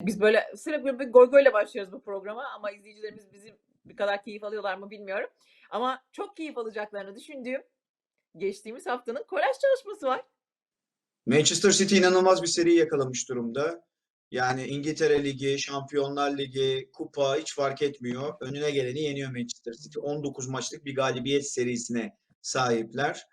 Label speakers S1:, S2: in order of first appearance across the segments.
S1: Biz böyle sürekli bir goy goyla başlıyoruz bu programa ama izleyicilerimiz bizim bir kadar keyif alıyorlar mı bilmiyorum. Ama çok keyif alacaklarını düşündüğüm geçtiğimiz haftanın kolaj çalışması var.
S2: Manchester City inanılmaz bir seri yakalamış durumda. Yani İngiltere Ligi, Şampiyonlar Ligi, kupa hiç fark etmiyor. Önüne geleni yeniyor Manchester City. 19 maçlık bir galibiyet serisine sahipler.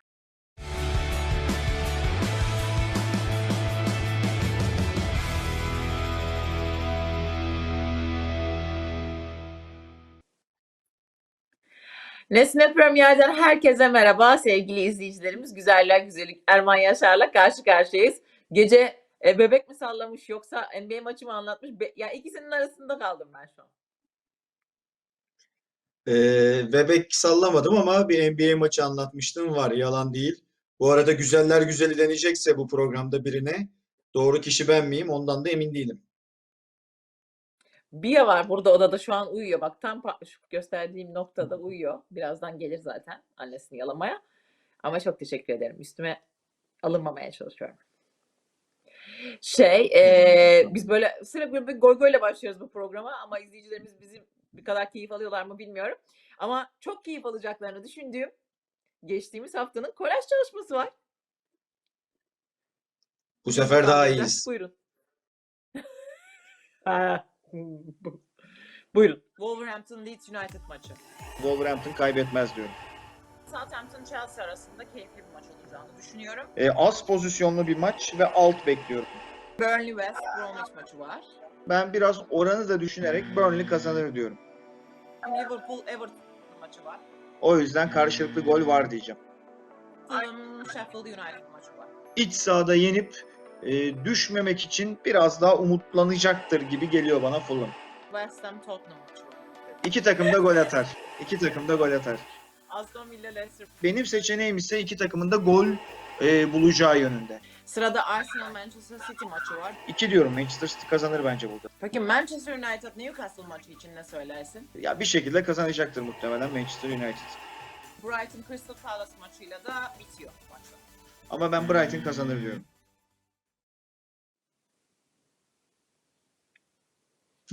S1: Nesne Premier'den herkese merhaba sevgili izleyicilerimiz. Güzeller güzellik Erman Yaşar'la karşı karşıyayız. Gece e, bebek mi sallamış yoksa NBA maçı mı anlatmış? Be- ya ikisinin arasında kaldım ben şu an.
S2: Ee, bebek sallamadım ama bir NBA maçı anlatmıştım var. Yalan değil. Bu arada güzeller güzeli denecekse bu programda birine doğru kişi ben miyim ondan da emin değilim.
S1: Bia var burada odada şu an uyuyor. Bak tam şu gösterdiğim noktada uyuyor. Birazdan gelir zaten annesini yalamaya. Ama çok teşekkür ederim. Üstüme alınmamaya çalışıyorum. Şey, e, biz böyle sürekli bir goy goyla başlıyoruz bu programa ama izleyicilerimiz bizim bir kadar keyif alıyorlar mı bilmiyorum. Ama çok keyif alacaklarını düşündüğüm geçtiğimiz haftanın kolaj çalışması var.
S2: Bu sefer daha iyiyiz.
S1: Buyurun. Buyurun. Wolverhampton Leeds United maçı.
S3: Wolverhampton kaybetmez diyorum.
S1: Southampton Chelsea arasında keyifli bir maç olacağını düşünüyorum.
S3: E, az pozisyonlu bir maç ve alt bekliyorum.
S1: Burnley West Bromwich maçı var.
S3: Ben biraz oranı da düşünerek Burnley kazanır diyorum.
S1: Liverpool Everton maçı var.
S3: O yüzden karşılıklı gol var diyeceğim.
S1: Fulham Sheffield United maçı var.
S3: İç sahada yenip e, düşmemek için biraz daha umutlanacaktır gibi geliyor bana Fulham.
S1: West Ham Tottenham.
S3: İki takım da gol atar. İki takım da gol atar.
S1: Aston Villa Leicester.
S3: Benim seçeneğim ise iki takımın da gol e, bulacağı yönünde.
S1: Sırada Arsenal Manchester City maçı var.
S3: İki diyorum Manchester City kazanır bence burada.
S1: Peki Manchester United Newcastle maçı için ne söylersin?
S3: Ya bir şekilde kazanacaktır muhtemelen Manchester United.
S1: Brighton Crystal Palace maçıyla da bitiyor maçlar.
S3: Ama ben Brighton kazanır diyorum.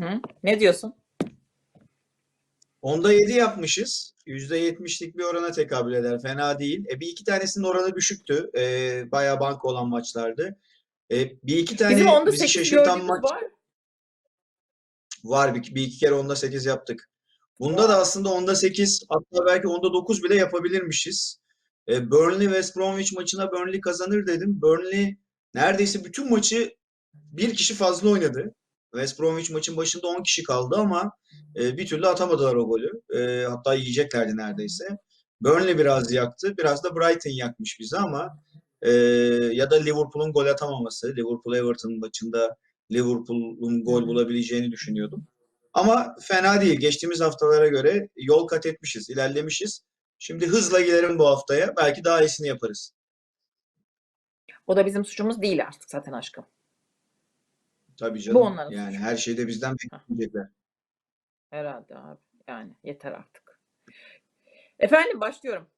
S1: Hı? Ne diyorsun?
S2: Onda 7 yapmışız. %70'lik bir orana tekabül eder. Fena değil. E, bir iki tanesinin oranı düşüktü. E, bayağı banka olan maçlardı. E, bir iki tane
S1: Bizim onda
S2: bizi
S1: 8
S2: şaşırtan maç
S1: var.
S2: var. Bir, bir iki kere onda 8 yaptık. Bunda da aslında onda 8 hatta belki onda 9 bile yapabilirmişiz. E, Burnley West Bromwich maçına Burnley kazanır dedim. Burnley neredeyse bütün maçı bir kişi fazla oynadı. West Bromwich maçın başında 10 kişi kaldı ama e, bir türlü atamadılar o golü. E, hatta yiyeceklerdi neredeyse. Burnley biraz yaktı. Biraz da Brighton yakmış bizi ama e, ya da Liverpool'un gol atamaması. Liverpool Everton maçında Liverpool'un gol bulabileceğini düşünüyordum. Ama fena değil. Geçtiğimiz haftalara göre yol kat etmişiz, ilerlemişiz. Şimdi hızla gidelim bu haftaya. Belki daha iyisini yaparız.
S1: O da bizim suçumuz değil artık zaten aşkım.
S2: Tabii canım.
S1: onların
S2: Yani
S1: suçu.
S2: her şeyde bizden bekleyecekler.
S1: Herhalde abi. Yani yeter artık. Efendim başlıyorum.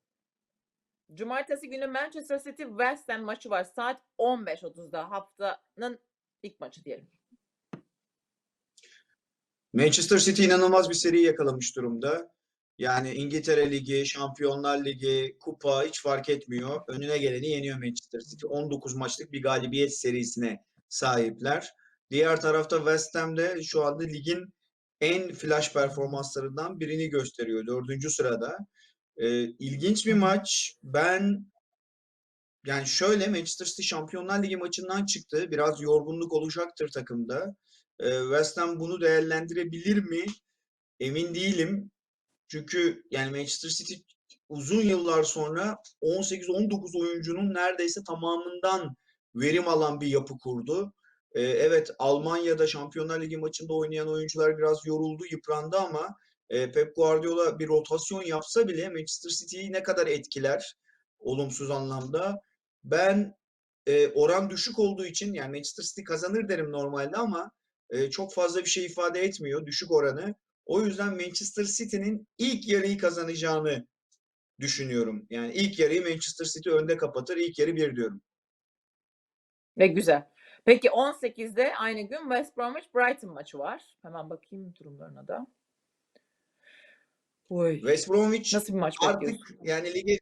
S1: Cumartesi günü Manchester City West Ham maçı var. Saat 15.30'da haftanın ilk maçı diyelim.
S2: Manchester City inanılmaz bir seri yakalamış durumda. Yani İngiltere Ligi, Şampiyonlar Ligi, kupa hiç fark etmiyor. Önüne geleni yeniyor Manchester City. 19 maçlık bir galibiyet serisine sahipler. Diğer tarafta West Ham de şu anda ligin en flash performanslarından birini gösteriyor. Dördüncü sırada. Ee, ilginç bir maç. Ben yani şöyle Manchester City Şampiyonlar Ligi maçından çıktı. Biraz yorgunluk olacaktır takımda. Ee, West Ham bunu değerlendirebilir mi? Emin değilim. Çünkü yani Manchester City uzun yıllar sonra 18-19 oyuncunun neredeyse tamamından verim alan bir yapı kurdu. Ee, evet Almanya'da Şampiyonlar Ligi maçında oynayan oyuncular biraz yoruldu, yıprandı ama e, Pep Guardiola bir rotasyon yapsa bile Manchester City'yi ne kadar etkiler olumsuz anlamda. Ben e, oran düşük olduğu için yani Manchester City kazanır derim normalde ama e, çok fazla bir şey ifade etmiyor düşük oranı. O yüzden Manchester City'nin ilk yarıyı kazanacağını düşünüyorum. Yani ilk yarıyı Manchester City önde kapatır. İlk yarı bir diyorum.
S1: Ve güzel. Peki 18'de aynı gün West Bromwich Brighton maçı var. Hemen bakayım durumlarına da. Oy.
S2: West Bromwich
S1: Nasıl bir maç
S2: artık
S1: bekliyorsun?
S2: yani ligi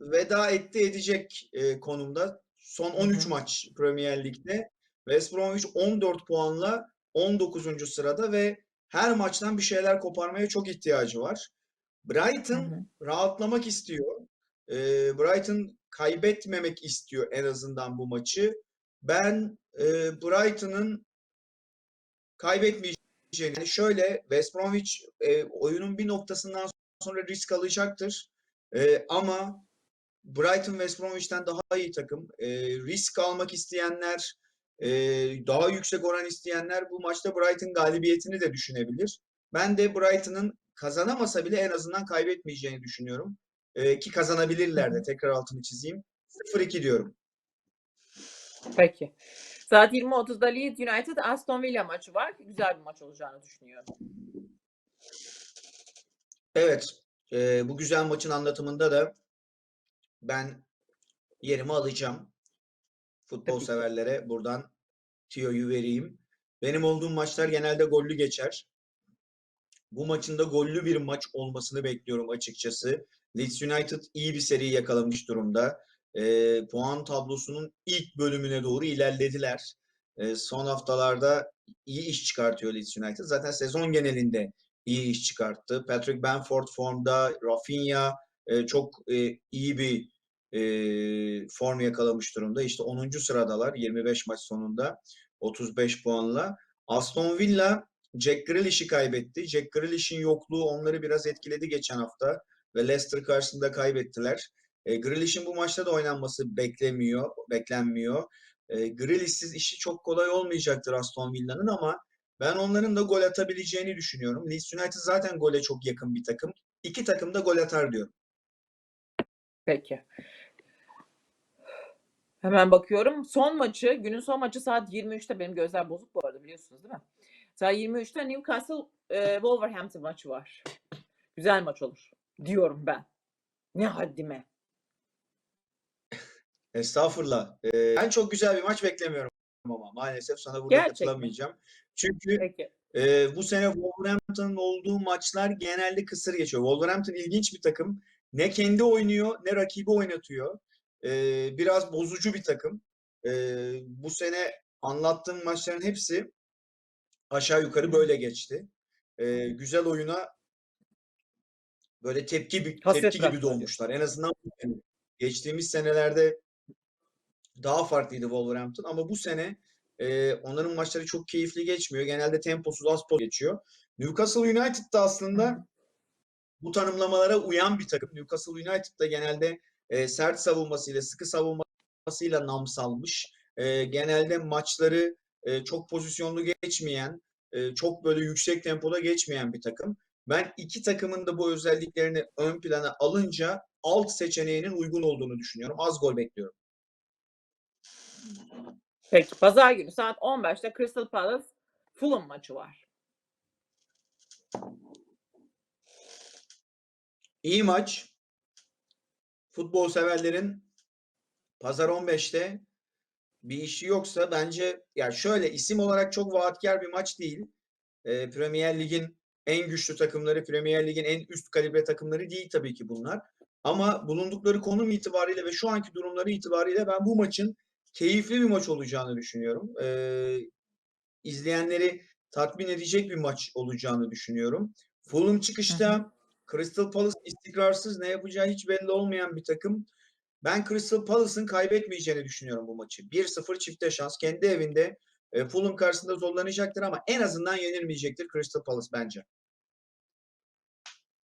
S2: veda etti edecek e, konumda. Son 13
S1: hı.
S2: maç Premier Lig'de. West Bromwich 14 puanla 19. sırada ve her maçtan bir şeyler koparmaya çok ihtiyacı var. Brighton
S1: hı.
S2: rahatlamak istiyor. E, Brighton kaybetmemek istiyor en azından bu maçı. Ben e, Brighton'ın kaybetmeyeceğini yani şöyle West Bromwich e, oyunun bir noktasından sonra risk alacaktır. E, ama Brighton West Bromwich'ten daha iyi takım. E, risk almak isteyenler, e, daha yüksek oran isteyenler bu maçta Brighton galibiyetini de düşünebilir. Ben de Brighton'ın kazanamasa bile en azından kaybetmeyeceğini düşünüyorum. E, ki kazanabilirler de. Tekrar altını çizeyim. 0-2 diyorum.
S1: Peki. Saat 20.30'da Leeds United Aston Villa maçı var. Güzel bir maç olacağını düşünüyorum.
S2: Evet, e, bu güzel maçın anlatımında da ben yerimi alacağım. Futbol severlere buradan tüyoyu vereyim. Benim olduğum maçlar genelde gollü geçer. Bu maçın da gollü bir maç olmasını bekliyorum açıkçası. Leeds United iyi bir seri yakalamış durumda. E, puan tablosunun ilk bölümüne doğru ilerlediler. E, son haftalarda iyi iş çıkartıyor Leeds United. Zaten sezon genelinde iyi iş çıkarttı. Patrick Bamford formda, Rafinha e, çok e, iyi bir e, form yakalamış durumda. İşte 10. sıradalar 25 maç sonunda 35 puanla. Aston Villa Jack Grealish'i kaybetti. Jack Grealish'in yokluğu onları biraz etkiledi geçen hafta ve Leicester karşısında kaybettiler. E, Grealish'in bu maçta da oynanması beklemiyor, beklenmiyor. E, Grealish'siz işi çok kolay olmayacaktır Aston Villa'nın ama ben onların da gol atabileceğini düşünüyorum. Leeds United zaten gole çok yakın bir takım. İki takım da gol atar diyorum.
S1: Peki. Hemen bakıyorum. Son maçı, günün son maçı saat 23'te. Benim gözler bozuk bu arada biliyorsunuz değil mi? Saat 23'te Newcastle e, Wolverhampton maçı var. Güzel maç olur diyorum ben. Ne haddime.
S2: Estağfurullah. E, ben çok güzel bir maç beklemiyorum ama maalesef sana burada
S1: Gerçekten.
S2: katılamayacağım. Çünkü
S1: Peki.
S2: Ee, bu sene Wolverhampton'ın olduğu maçlar genelde kısır geçiyor. Wolverhampton ilginç bir takım. Ne kendi oynuyor ne rakibi oynatıyor. Ee, biraz bozucu bir takım. Ee, bu sene anlattığım maçların hepsi aşağı yukarı böyle geçti. Ee, güzel oyuna böyle tepki
S1: Hasret
S2: tepki gibi doğmuşlar. En azından geçtiğimiz senelerde daha farklıydı Wolverhampton ama bu sene e, onların maçları çok keyifli geçmiyor. Genelde temposuz az pos geçiyor. Newcastle United da aslında bu tanımlamalara uyan bir takım. Newcastle United da genelde e, sert savunmasıyla, sıkı savunmasıyla nam salmış. E, genelde maçları e, çok pozisyonlu geçmeyen, e, çok böyle yüksek tempoda geçmeyen bir takım. Ben iki takımın da bu özelliklerini ön plana alınca alt seçeneğinin uygun olduğunu düşünüyorum. Az gol bekliyorum.
S1: Peki. Pazar günü saat 15'te Crystal Palace Fulham maçı var.
S2: İyi maç. Futbol severlerin Pazar 15'te bir işi yoksa bence ya şöyle isim olarak çok vaatkar bir maç değil. Ee, Premier Lig'in en güçlü takımları, Premier Lig'in en üst kalibre takımları değil tabii ki bunlar. Ama bulundukları konum itibariyle ve şu anki durumları itibariyle ben bu maçın keyifli bir maç olacağını düşünüyorum. Ee, izleyenleri tatmin edecek bir maç olacağını düşünüyorum. Fulham çıkışta Crystal Palace istikrarsız ne yapacağı hiç belli olmayan bir takım. Ben Crystal Palace'ın kaybetmeyeceğini düşünüyorum bu maçı. 1-0 çifte şans. Kendi evinde e, Fulham karşısında zorlanacaktır ama en azından yenilmeyecektir Crystal Palace bence.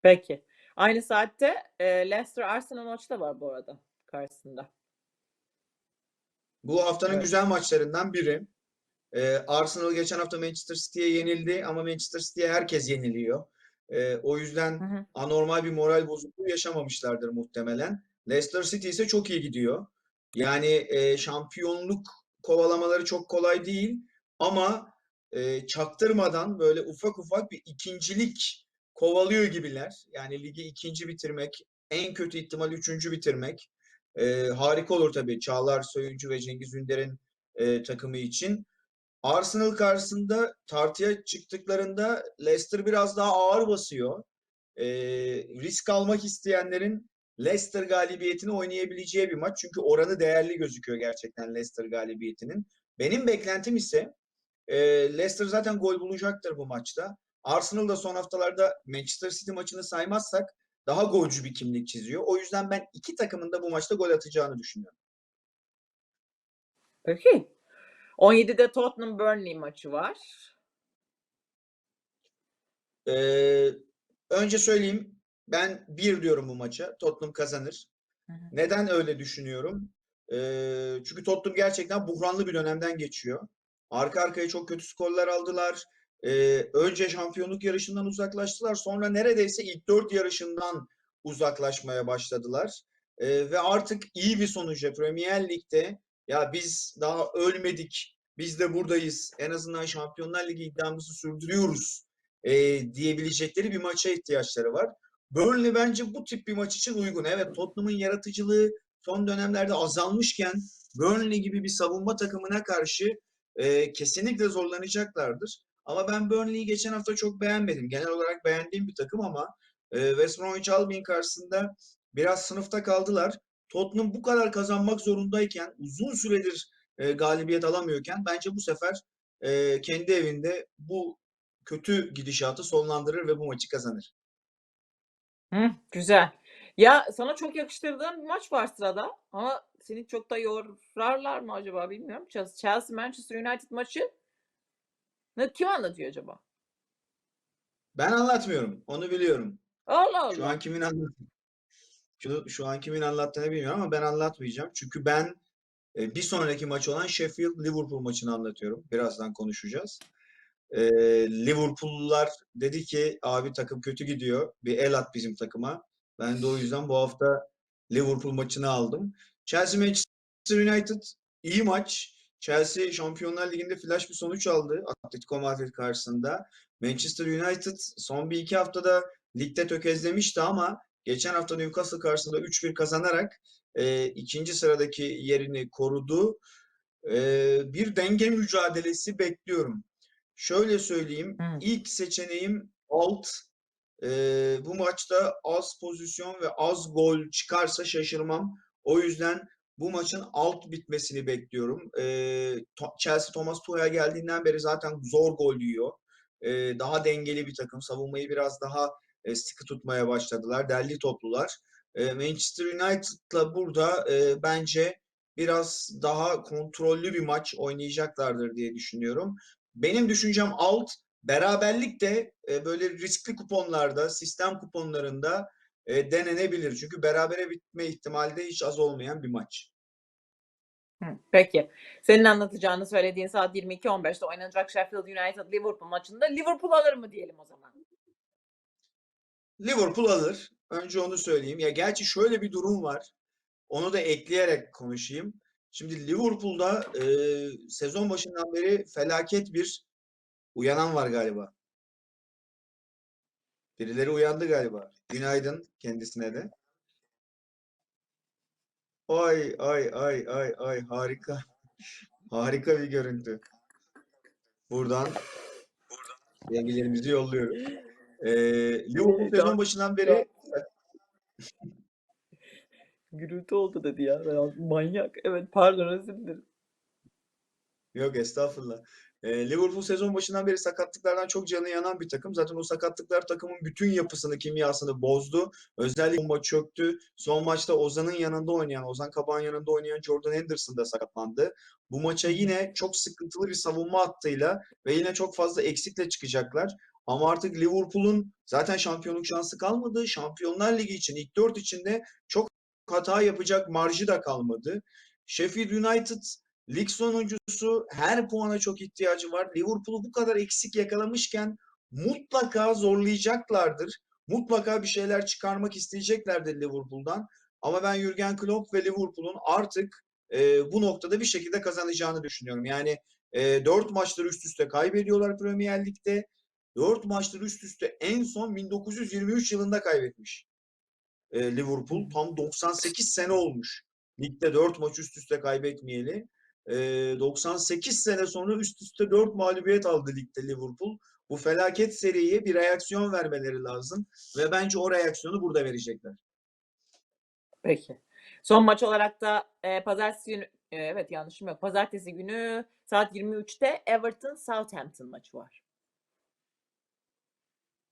S1: Peki. Aynı saatte e, Leicester Arsenal maçı da var bu arada karşısında.
S2: Bu haftanın
S1: Evet.
S2: güzel maçlarından biri. E, Arsenal geçen hafta Manchester City'ye yenildi ama Manchester City'ye herkes yeniliyor. E, o yüzden
S1: Hı hı.
S2: anormal bir moral bozukluğu yaşamamışlardır muhtemelen. Leicester City ise çok iyi gidiyor. Yani e, şampiyonluk kovalamaları çok kolay değil ama e, çaktırmadan böyle ufak ufak bir ikincilik kovalıyor gibiler. Yani ligi ikinci bitirmek, en kötü ihtimal üçüncü bitirmek. E, harika olur tabii. Çağlar Söyüncü ve Cengiz Ünder'in e, takımı için. Arsenal karşısında tartıya çıktıklarında Leicester biraz daha ağır basıyor. E, risk almak isteyenlerin Leicester galibiyetini oynayabileceği bir maç. Çünkü oranı değerli gözüküyor gerçekten Leicester galibiyetinin. Benim beklentim ise e, Leicester zaten gol bulacaktır bu maçta. Arsenal da son haftalarda Manchester City maçını saymazsak daha golcü bir kimlik çiziyor. O yüzden ben iki takımın da bu maçta gol atacağını düşünüyorum.
S1: Peki. 17'de Tottenham Burnley maçı var.
S2: Ee, önce söyleyeyim. Ben bir diyorum bu maça. Tottenham kazanır.
S1: Hı hı.
S2: Neden öyle düşünüyorum? Ee, çünkü Tottenham gerçekten buhranlı bir dönemden geçiyor. Arka arkaya çok kötü skorlar aldılar. Ee, önce şampiyonluk yarışından uzaklaştılar. Sonra neredeyse ilk dört yarışından uzaklaşmaya başladılar. Ee, ve artık iyi bir sonuca Premier Lig'de ya biz daha ölmedik, biz de buradayız. En azından Şampiyonlar Ligi iddiamızı sürdürüyoruz e, diyebilecekleri bir maça ihtiyaçları var. Burnley bence bu tip bir maç için uygun. Evet Tottenham'ın yaratıcılığı son dönemlerde azalmışken Burnley gibi bir savunma takımına karşı e, kesinlikle zorlanacaklardır. Ama ben Burnley'i geçen hafta çok beğenmedim. Genel olarak beğendiğim bir takım ama e, West Bromwich Albion karşısında biraz sınıfta kaldılar. Tottenham bu kadar kazanmak zorundayken uzun süredir e, galibiyet alamıyorken bence bu sefer e, kendi evinde bu kötü gidişatı sonlandırır ve bu maçı kazanır.
S1: Hı, güzel. Ya sana çok yakıştırdığım bir maç var sırada ama seni çok da yorarlar mı acaba bilmiyorum. Chelsea Manchester United maçı ne kim anlatıyor acaba?
S2: Ben anlatmıyorum. Onu biliyorum.
S1: Allah
S2: Şu
S1: Allah.
S2: an kimin anlat şu, şu an kimin anlattığını bilmiyorum ama ben anlatmayacağım. Çünkü ben e, bir sonraki maç olan Sheffield Liverpool maçını anlatıyorum. Birazdan konuşacağız. E, Liverpool'lular dedi ki abi takım kötü gidiyor. Bir el at bizim takıma. Ben de o yüzden bu hafta Liverpool maçını aldım. Chelsea Manchester United iyi maç. Chelsea Şampiyonlar Ligi'nde flash bir sonuç aldı Atletico Madrid karşısında. Manchester United son bir iki haftada ligde tökezlemişti ama geçen hafta Newcastle karşısında 3-1 kazanarak e, ikinci sıradaki yerini korudu. E, bir denge mücadelesi bekliyorum. Şöyle söyleyeyim.
S1: Hı.
S2: ilk seçeneğim alt. E, bu maçta az pozisyon ve az gol çıkarsa şaşırmam. O yüzden bu maçın alt bitmesini bekliyorum. E, Chelsea Thomas Tuchel geldiğinden beri zaten zor gol yiyor. E, daha dengeli bir takım. Savunmayı biraz daha e, sıkı tutmaya başladılar. Derli toplular. E, Manchester United'la burada e, bence biraz daha kontrollü bir maç oynayacaklardır diye düşünüyorum. Benim düşüncem alt. Beraberlik de e, böyle riskli kuponlarda, sistem kuponlarında e, denenebilir. Çünkü berabere bitme ihtimali de hiç az olmayan bir maç.
S1: Peki. Senin anlatacağını söylediğin saat 22.15'te oynanacak Sheffield United Liverpool maçında Liverpool alır mı diyelim o zaman?
S2: Liverpool alır. Önce onu söyleyeyim. Ya gerçi şöyle bir durum var. Onu da ekleyerek konuşayım. Şimdi Liverpool'da e, sezon başından beri felaket bir uyanan var galiba. Birileri uyandı galiba. Günaydın kendisine de. Ay ay ay ay ay harika. Harika bir görüntü. Buradan sevgilerimizi yolluyoruz. Ee, Liverpool sezon başından beri
S1: Gürültü oldu dedi ya. Manyak. Evet pardon özür dilerim.
S2: Yok estağfurullah. Ee, Liverpool sezon başından beri sakatlıklardan çok canı yanan bir takım. Zaten o sakatlıklar takımın bütün yapısını, kimyasını bozdu. Özellikle bomba çöktü. Son maçta Ozan'ın yanında oynayan, Ozan Kabak'ın yanında oynayan Jordan Henderson da sakatlandı. Bu maça yine çok sıkıntılı bir savunma hattıyla ve yine çok fazla eksikle çıkacaklar. Ama artık Liverpool'un zaten şampiyonluk şansı kalmadı. Şampiyonlar Ligi için ilk dört içinde çok hata yapacak marjı da kalmadı. Sheffield United lig sonuncusu her puana çok ihtiyacı var. Liverpool'u bu kadar eksik yakalamışken mutlaka zorlayacaklardır. Mutlaka bir şeyler çıkarmak isteyeceklerdir Liverpool'dan. Ama ben Jürgen Klopp ve Liverpool'un artık e, bu noktada bir şekilde kazanacağını düşünüyorum. Yani e, 4 maçları üst üste kaybediyorlar Premier Lig'de. 4 maçları üst üste en son 1923 yılında kaybetmiş. E, Liverpool tam 98 sene olmuş. Ligde 4 maç üst üste kaybetmeyeli. Ee, 98 sene sonra üst üste 4 mağlubiyet aldı ligde Liverpool. Bu felaket seriye bir reaksiyon vermeleri lazım ve bence o reaksiyonu burada verecekler.
S1: Peki. Son maç olarak da e, pazartesi günü e, evet yanlışım yok. Pazartesi günü saat 23'te Everton Southampton maçı var.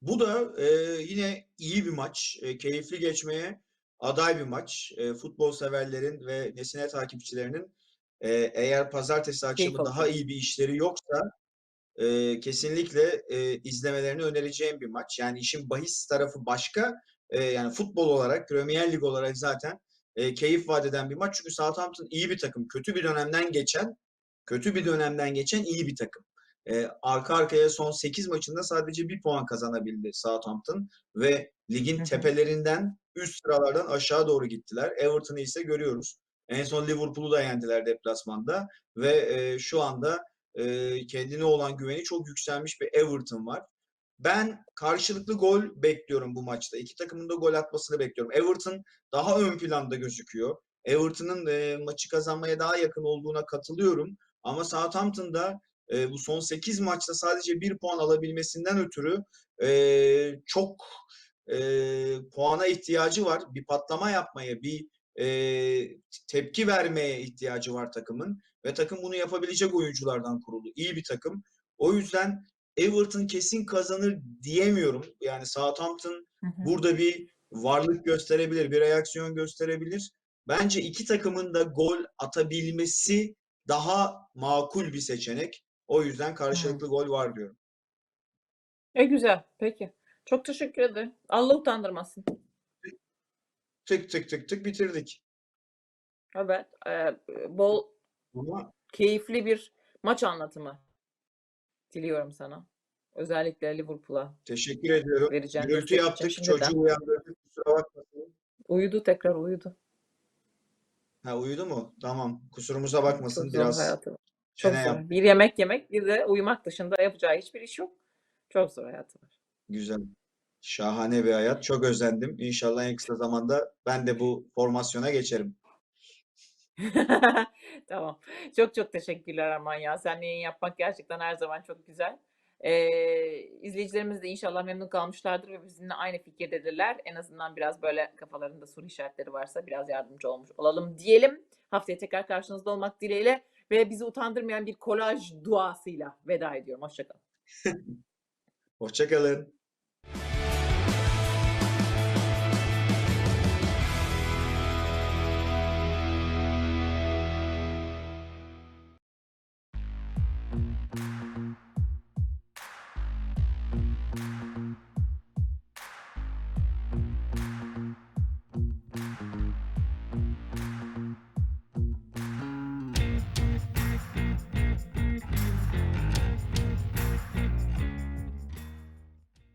S2: Bu da e, yine iyi bir maç, e, keyifli geçmeye aday bir maç. E, futbol severlerin ve nesine takipçilerinin e, eğer pazartesi akşamı daha
S1: alacak.
S2: iyi bir işleri yoksa e, kesinlikle e, izlemelerini önereceğim bir maç. Yani işin bahis tarafı başka. E, yani futbol olarak, Premier Lig olarak zaten e, keyif vaat eden bir maç. Çünkü Southampton iyi bir takım. Kötü bir dönemden geçen, kötü bir dönemden geçen iyi bir takım. E, arka arkaya son 8 maçında sadece bir puan kazanabildi Southampton ve ligin tepelerinden üst sıralardan aşağı doğru gittiler. Everton'ı ise görüyoruz. En son Liverpool'u da yendiler deplasmanda ve e, şu anda e, kendine olan güveni çok yükselmiş bir Everton var. Ben karşılıklı gol bekliyorum bu maçta. İki takımın da gol atmasını bekliyorum. Everton daha ön planda gözüküyor. Everton'ın e, maçı kazanmaya daha yakın olduğuna katılıyorum. Ama Southampton'da e, bu son 8 maçta sadece bir puan alabilmesinden ötürü e, çok e, puana ihtiyacı var. Bir patlama yapmaya, bir e, tepki vermeye ihtiyacı var takımın. Ve takım bunu yapabilecek oyunculardan kurulu. İyi bir takım. O yüzden Everton kesin kazanır diyemiyorum. Yani Southampton
S1: Hı hı.
S2: burada bir varlık gösterebilir, bir reaksiyon gösterebilir. Bence iki takımın da gol atabilmesi daha makul bir seçenek. O yüzden karşılıklı gol var diyorum.
S1: E güzel. Peki. Çok teşekkür ederim. Allah utandırmasın.
S2: Tık tık tık tık bitirdik.
S1: Evet. e, bol
S2: Ama
S1: keyifli bir maç anlatımı diliyorum sana. Özellikle Liverpool'a
S2: teşekkür ediyorum.
S1: vereceğim
S2: Gürültü
S1: destek için
S2: yaptık.
S1: şimdiden.
S2: Çocuğu uyandırdık. Kusura bakmasın.
S1: Uyudu tekrar uyudu.
S2: Ha uyudu mu? Tamam. Kusurumuza bakmasın.
S1: Çok zor
S2: Biraz
S1: hayatı. Çok
S2: çene
S1: zor.
S2: yap.
S1: Bir yemek yemek bir de uyumak dışında yapacağı hiçbir iş yok. Çok zor hayatı var.
S2: Güzel. Şahane bir hayat. Çok özendim. İnşallah en kısa zamanda ben de bu formasyona geçerim.
S1: Tamam. Çok çok teşekkürler Arman ya. Seninle yayın yapmak gerçekten her zaman çok güzel. Ee, izleyicilerimiz de inşallah memnun kalmışlardır ve bizimle aynı fikirdedirler. En azından biraz böyle kafalarında soru işaretleri varsa biraz yardımcı olmuş olalım diyelim. Haftaya tekrar karşınızda olmak dileğiyle ve bizi utandırmayan bir kolaj duasıyla veda ediyorum. Hoşçakalın.
S2: Hoşça kalın.